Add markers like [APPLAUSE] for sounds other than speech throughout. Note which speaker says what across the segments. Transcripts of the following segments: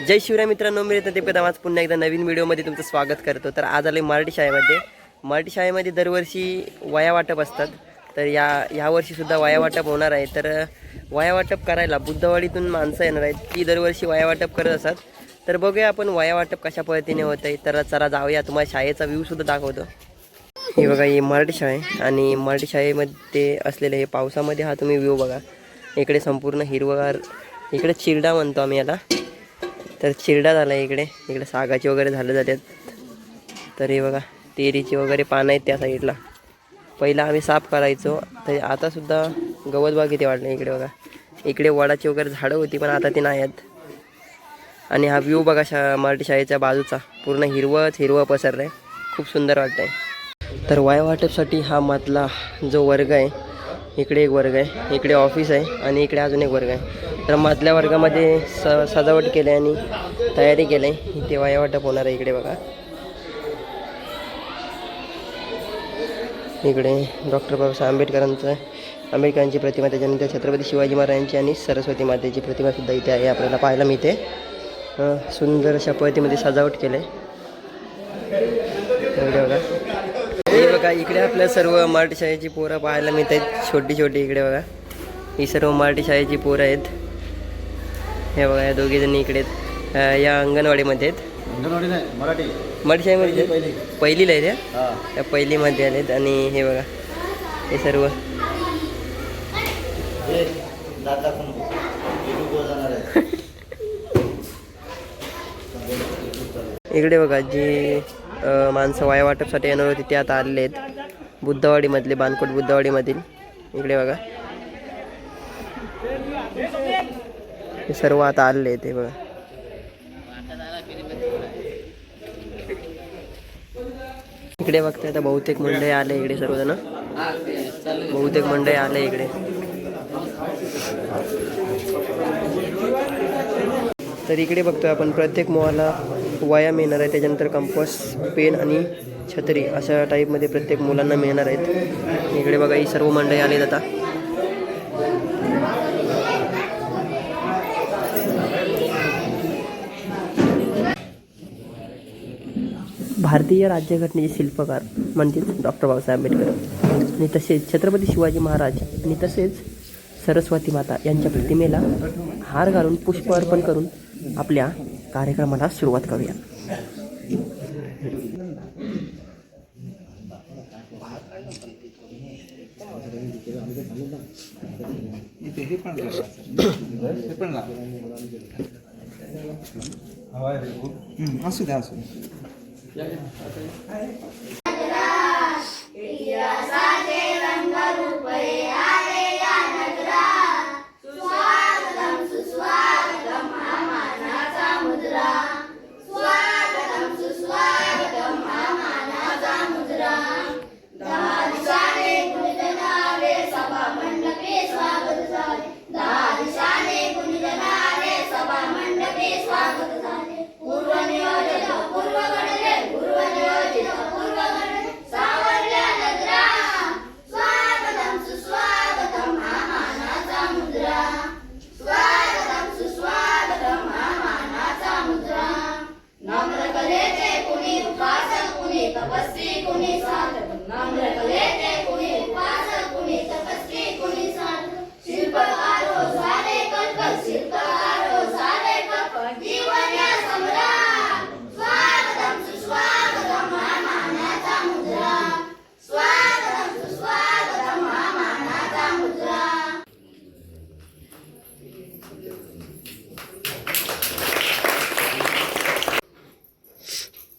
Speaker 1: जय शिवराय मित्रांनो मी ते कदम आज पुन्हा एकदा नवीन व्हिडिओमध्ये तुमचं स्वागत करतो. तर आज आले मराठी शाळेमध्ये. मराठी शाळेमध्ये दरवर्षी वया वाटप असतात. तर या ह्यावर्षीसुद्धा वया वाटप होणार आहे. तर वया वाटप करायला बुद्धवाडीतून माणसं येणार आहेत. ती दरवर्षी वया वाटप करत असतात. तर बघूया आपण वया वाटप कशा पद्धतीने होत आहे तर चला जाऊया. तुम्हाला शाळेचा व्ह्यूसुद्धा दाखवतो. हे बघा ही मराठी शाळा आहे आणि मराठी शाळेमध्ये असलेले हे पावसामध्ये हा तुम्ही व्ह्यू बघा. इकडे संपूर्ण हिरवगार इकडे चिरडा म्हणतो आम्ही याला. तर चिरडा झाला आहे इकडे. इकडे सागाची वगैरे झालं जातात तर हे बघा तेरीची वगैरे पानं आहेत त्या साईडला पहिला आम्ही साफ करायचो. तर आतासुद्धा गवत बाग इथे वाढलं इकडे बघा. इकडे वडाची वगैरे झाडं होती पण आता ती नाही आहेत. आणि हा व्ह्यू बघा शा मराठी शाळेच्या बाजूचा. पूर्ण हिरवंच हिरवं पसरलं आहे खूप सुंदर वाटतं आहे तर वाय वाटपसाठी हा मधला जो वर्ग आहे इकडे एक वर्ग आहे इकडे ऑफिस आहे आणि इकडे अजून एक वर्ग आहे. तर मधल्या वर्गामध्ये स सजावट केली आहे आणि तयारी केली. आहे इथे वाया वाटप होणार आहे इकडे बघा. इकडे डॉक्टर बाबासाहेब आंबेडकरांचं आंबेडकरांची प्रतिमा त्याच्यानंतर छत्रपती शिवाजी महाराजांची आणि सरस्वती मातेची प्रतिमासुद्धा इथे आहे आपल्याला पाहायला मिळते. सुंदर अशा पद्धतीमध्ये सजावट केलं आहे. बघा. बघा इकडे आपल्या सर्व मराठी शाळेची पोरं पाहायला मिळत आहेत छोटी छोटी इकडे बघा. ही सर्व मराठी शाळेची पोरं आहेत. हे बघा या दोघी जणी इकडे आहेत. या अंगणवाडीमध्ये आहेत.
Speaker 2: मराठी
Speaker 1: मराठी. शाळेमध्ये
Speaker 2: पहिली
Speaker 1: पहिलीला आहे त्या त्या पहिलीमध्ये आलेत. आणि हे बघा हे सर्व. [LAUGHS] इकडे बघा जी माणसं वाया वाटपसाठी येणार होती ते आता आलेले आहेत. बुद्धवाडीमधले बानकोट बुद्धवाडीमधील. इकडे बघा. हे सर्व आता आलेले आहेत हे बघा. इकडे बघताय आता बहुतेक मंडळी आले इकडे सर्वजण. बहुतेक मंडळी आले इकडे. तर इकडे बघतोय आपण प्रत्येक मोहाला वाया मिळणार आहे. त्याच्यानंतर कंपस पेन आणि छत्री अशा टाईपमध्ये प्रत्येक मुलांना मिळणार आहेत. इकडे बघा ही सर्व मंडळी आली आता. भारतीय राज्यघटनेचे शिल्पकार म्हणजेच डॉक्टर बाबासाहेब आंबेडकर आणि तसेच छत्रपती शिवाजी महाराज आणि तसेच सरस्वती माता यांच्या प्रतिमेला हार घालून पुष्प अर्पण करून आपल्या कार्यक्रमाला सुरुवात करूया.
Speaker 2: असू द्या असू द्या.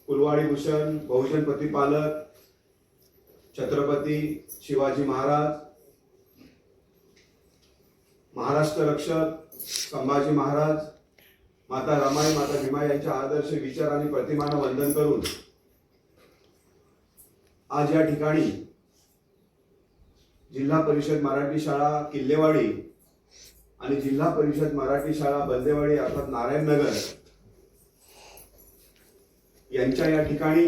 Speaker 3: कुलवाडी भूषण बहुजन प्रतिपालक छत्रपती शिवाजी महाराज महाराष्ट्र रक्षक संभाजी महाराज माता रमाई माता भीमाई यांच्या आदर्श विचार आणि प्रतिमाना वंदन करून आज या ठिकाणी जिल्हा परिषद मराठी शाळा किल्लेवाडी आणि जिल्हा परिषद मराठी शाळा बंदेवाडी अर्थात नारायणनगर यांच्या या ठिकाणी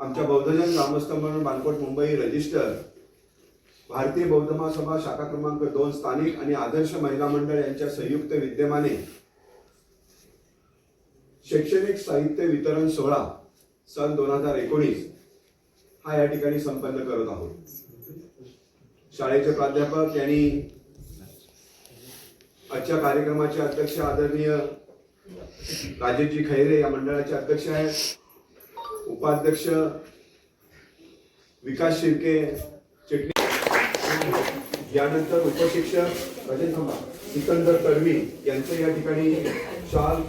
Speaker 3: आमच्या बौद्धजन ग्रामस्थ म्हणून बालकोट मुंबई रजिस्टर भारतीय बौद्ध महासभा शाखा क्रमांक दोन स्थानिक आणि आदर्श महिला मंडळ यांच्या संयुक्त विद्यमाने शैक्षणिक साहित्य वितरण सोहळा सन दोन हजार एकोणीस हा या ठिकाणी संपन्न करत आहोत. शाळेचे प्राध्यापक यांनी आजच्या कार्यक्रमाचे अध्यक्ष आदरणीय राजेशजी खैरे या मंडळाचे अध्यक्ष आहेत. उपाध्यक्ष विकास शिर्के चिटणी यानंतर उपशिक्षक अजय थांबा सिकंदर तडवी यांचं या ठिकाणी शाल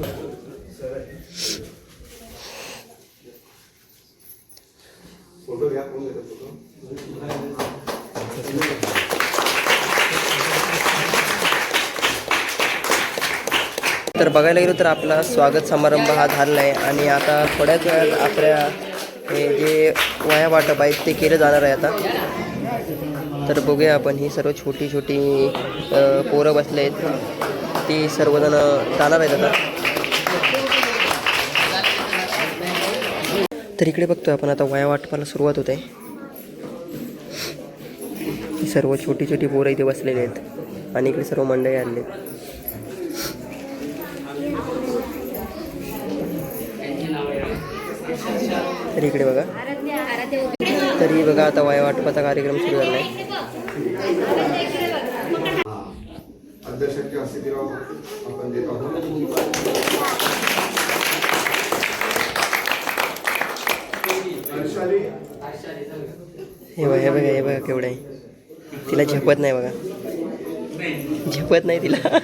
Speaker 3: फोटो घ्या कोण घेतात फोटो.
Speaker 1: तर बघायला गेलो तर आपला स्वागत समारंभ हा झालेला आहे आणि आता थोड्याच वेळात आपल्या हे जे वया वाटप आहेत ते केलं जाणार आहे आता. तर बघूया आपण ही सर्व छोटी छोटी पोरं बसले आहेत. ती सर्वजण जाणार आहेत आता. तर इकडे बघतोय आपण आता वया वाटपाला सुरुवात होते. आहे सर्व छोटी छोटी पोरं इथे बसलेली आहेत आणि इकडे सर्व मंडळी आणले तर इकडे बघा. तरी बघा आता वया वाटपाचा कार्यक्रम सुरू झाला आहे
Speaker 3: अध्यक्षांच्या हस्ते दिला आपण देत आहोत. हर्षाली.
Speaker 1: हे बघा हे बघा हे बघा केवढं आहे. तिला झेपत नाही बघा. झेपत नाही तिला.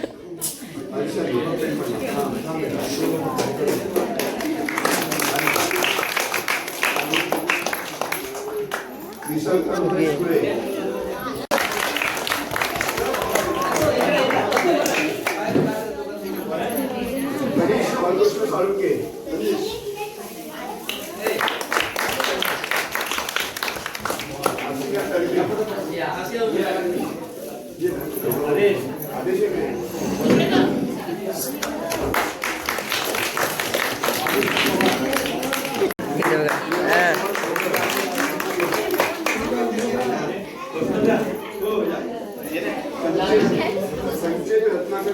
Speaker 3: 아저씨네. रत्नाकर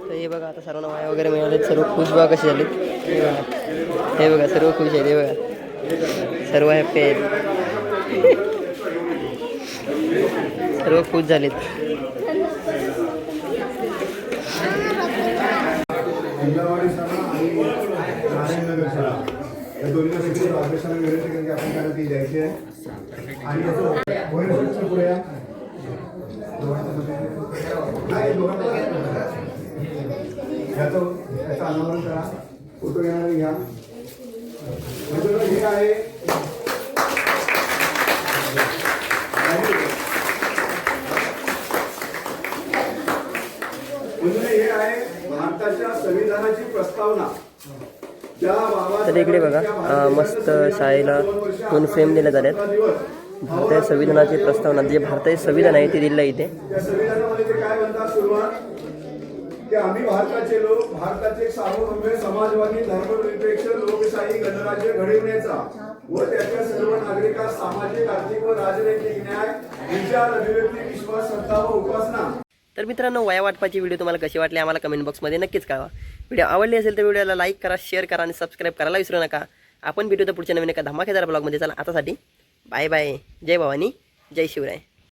Speaker 1: तर हे बघा आता सर्वांना वाया वगैरे मिळाले सर्व खुश बघा कसे झाले हे बघा हे बघा सर्व खुश आहेत हे बघा. सर्व हॅप्पी आहेत. [LAUGHS] सर्व खुश झालेत.
Speaker 3: अंगणवाडी शाळा आणि नारायणनगर शाळा. या दोन्हीसाठी अभ्यासाला विनंती कारण की आपण त्यांना ती द्यायची आहे. आणि याचं वयोसर पुढे या. याचं अनावरण करा. फोटो घेणारे घ्या. म्हणजे हे आहे म्हणजे हे आहे भारताच्या संविधानाची प्रस्तावना ज्या बाबा
Speaker 1: तर इकडे बघा, मस्त शाळेला दोन फ्रेम दिल्या झाल्यात. भारतीय संविधानाची प्रस्तावना जे भारतीय संविधान आहे ते दिलं आहे इथे
Speaker 3: की आम्ही भारताचे लोक भारताचे सार्वभौम समाजवादी धर्मनिरपेक्ष लोकशाही गणराज्य घडविण्याचा व त्याच्या सर्व नागरिकांस सामाजिक आर्थिक व राजनैतिक न्याय विचार अभिव्यक्ती विश्वास श्रद्धा व उपासना
Speaker 1: तर मित्रांनो वया वाटपाची व्हिडिओ तुम्हाला कशी वाटली आम्हाला कमेंट बॉक्समध्ये नक्कीच कळवा. व्हिडिओ आवडली असेल तर व्हिडिओला लाईक करा शेअर करा आणि सबस्क्राईब करायला विसरू नका. आपण भेटू तर पुढच्या नवीन एका धमाकेदार ब्लॉगमध्ये चला आतासाठी बाय बाय जय भवानी जय शिवराय.